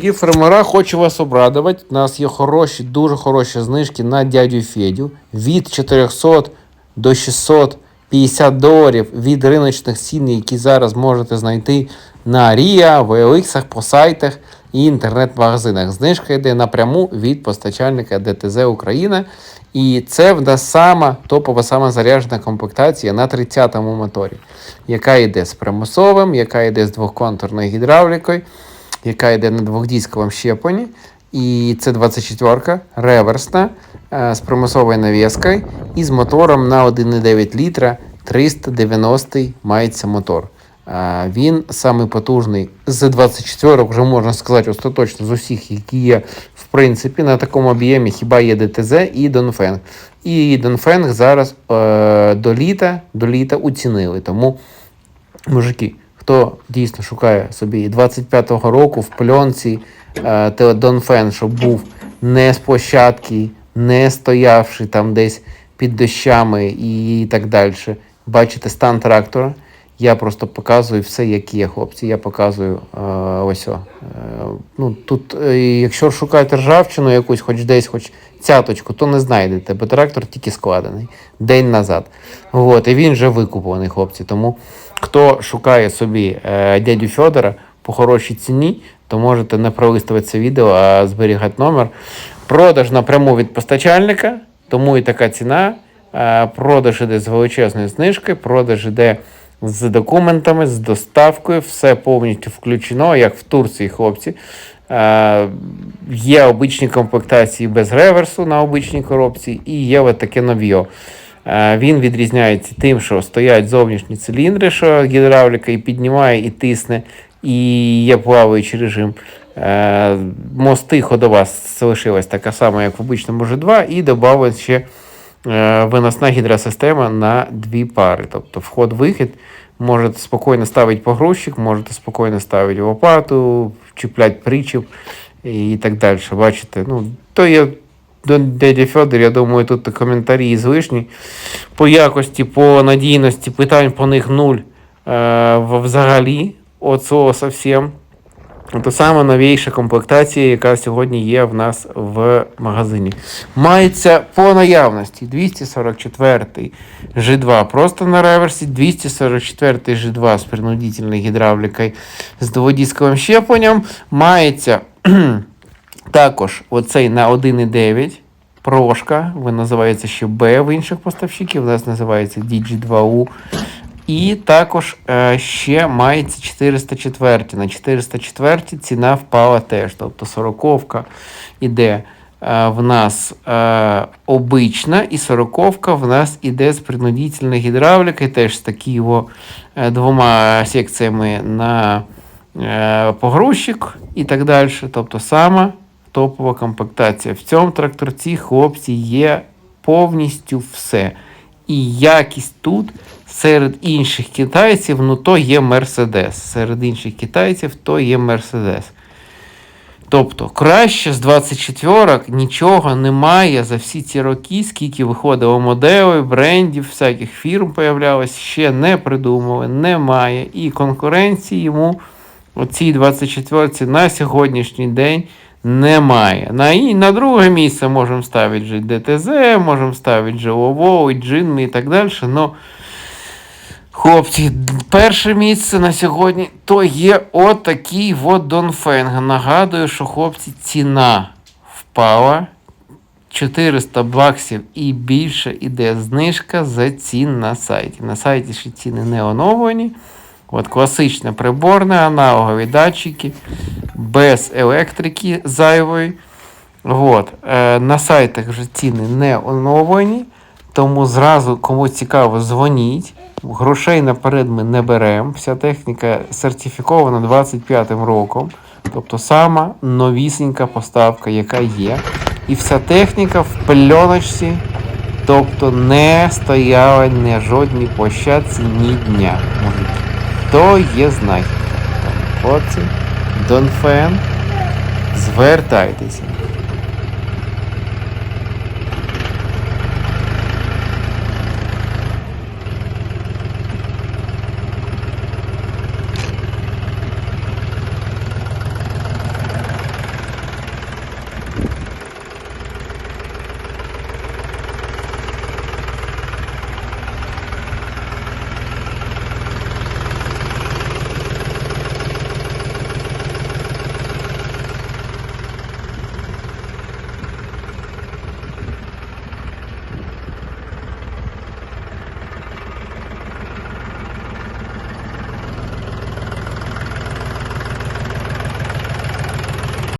Дорогі фермера, хочу вас обрадувати. У нас є хороші, дуже хороші знижки на дядю Федю від 400 до 650 доларів від риночних цін, які зараз можете знайти на RIA, в OLX, по сайтах і інтернет-магазинах. Знижка йде напряму від постачальника ДТЗ Україна. І це в нас сама топова, сама заряджена комплектація на 30-му моторі, яка йде з примусовим, яка йде з двохконтурною гідравлікою яка йде на двохдісковому щепленні. І це 24-ка, реверсна, е, з примусовою навіскою і з мотором на 1,9 літра 390 мається мотор. Е, Він самий потужний з 24 вже можна сказати остаточно з усіх, які є в принципі на такому об'ємі, хіба є ДТЗ і Донфенг. І Донфенг зараз е, до літа до літа уцінили. Тому, мужики, хто дійсно шукає собі 25-го року в пленці е, Донфен, щоб був не з площадки, не стоявши там десь під дощами і так далі. Бачите стан трактора. Я просто показую все, як є, хлопці. Я показую е, ось. О, е, ну, тут, е, якщо шукаєте ржавчину якусь, хоч десь, хоч цяточку, то не знайдете, бо трактор тільки складений день назад. От, і він вже викуплений, хлопці. Тому хто шукає собі е, дядю Федора по хорошій ціні, то можете не пролистувати це відео, а зберігати номер. Продаж напряму від постачальника, тому і така ціна. Е, продаж іде з величезною знижкою, продаж іде з документами, з доставкою, все повністю включено, як в Турції, хлопці. Е, є обичні комплектації без реверсу на обичній коробці, і є таке нов'йо. Е, він відрізняється тим, що стоять зовнішні циліндри, що гідравліка і піднімає, і тисне, і є плаваючий режим. Е, Мости ходова залишилась така сама, як в обичному G2, і додали ще е, виносна гідросистема на дві пари. Тобто вход-вихід. Можете спокійно ставити погрузчик, можете спокійно ставити лопату, чіпляти причіп і так далі. Бачите, ну, то є до дяді Федор, я думаю, тут коментарі звишні. По якості, по надійності питань по них нуль е, взагалі. Оцього совсем. Це саме новіша комплектація, яка сьогодні є в нас в магазині. Мається по наявності 244 G2 просто на реверсі, 244 G2 з принудительною гідравлікою з дводісковим щепленням. Мається також оцей на 1,9 прошка, він називається ще B в інших поставщиків, у нас називається DG2U. І також е, ще мається 404. На 404 ціна впала теж. Тобто 40-ка іде е, в нас е, обична, і 40-ка в нас іде з принудительної гідравліки, теж з такими двома секціями на погрузчик і так далі. Тобто сама топова комплектація. В цьому тракторці хлопці є повністю все. І якість тут серед інших китайців, ну то є Мерседес. Серед інших китайців то є Мерседес. Тобто, краще з 24 нічого немає за всі ці роки, скільки виходило моделей, брендів, всяких фірм появлялось, ще не придумали, немає. І конкуренції йому оцій 24 на сьогоднішній день немає. На і на друге місце можемо ставити вже ДТЗ, можемо ставити ЖОВО, Джин і так далі. Но, хлопці, перше місце на сьогодні то є отакий от Донфенг. Нагадую, що хлопці ціна впала. 400 баксів і більше іде знижка за цін на сайті. На сайті ще ціни не оновлені. От Класичне приборне, аналогові датчики, без електрики зайвої. От. Е, На сайтах вже ціни не оновлені, тому зразу, кому цікаво, дзвоніть. Грошей наперед ми не беремо. Вся техніка сертифікована 25-м роком. Тобто сама новісінька поставка, яка є. І вся техніка в пленочці, тобто не стояла на жодній площадці ні дня. Мужики. То є знахідка. Хлопці, Донфен, звертайтеся.